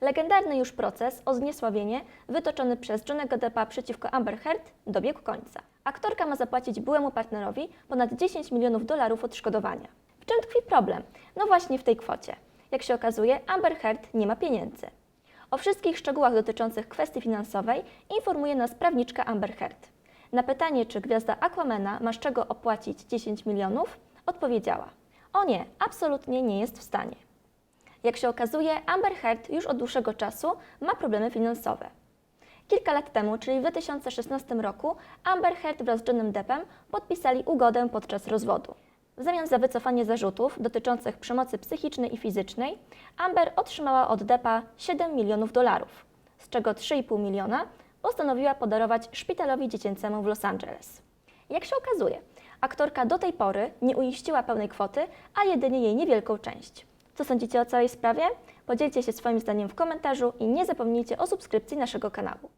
Legendarny już proces o zniesławienie wytoczony przez Johnego Deppa przeciwko Amber Heard dobiegł końca. Aktorka ma zapłacić byłemu partnerowi ponad 10 milionów dolarów odszkodowania. W czym tkwi problem? No właśnie w tej kwocie. Jak się okazuje, Amber Heard nie ma pieniędzy. O wszystkich szczegółach dotyczących kwestii finansowej informuje nas prawniczka Amber Heard. Na pytanie, czy gwiazda Aquamena ma z czego opłacić 10 milionów, odpowiedziała: O nie, absolutnie nie jest w stanie. Jak się okazuje, Amber Heard już od dłuższego czasu ma problemy finansowe. Kilka lat temu, czyli w 2016 roku, Amber Heard wraz z Johnem Deppem podpisali ugodę podczas rozwodu. W zamian za wycofanie zarzutów dotyczących przemocy psychicznej i fizycznej, Amber otrzymała od Deppa 7 milionów dolarów, z czego 3,5 miliona postanowiła podarować szpitalowi dziecięcemu w Los Angeles. Jak się okazuje, aktorka do tej pory nie uiściła pełnej kwoty, a jedynie jej niewielką część. Co sądzicie o całej sprawie? Podzielcie się swoim zdaniem w komentarzu i nie zapomnijcie o subskrypcji naszego kanału.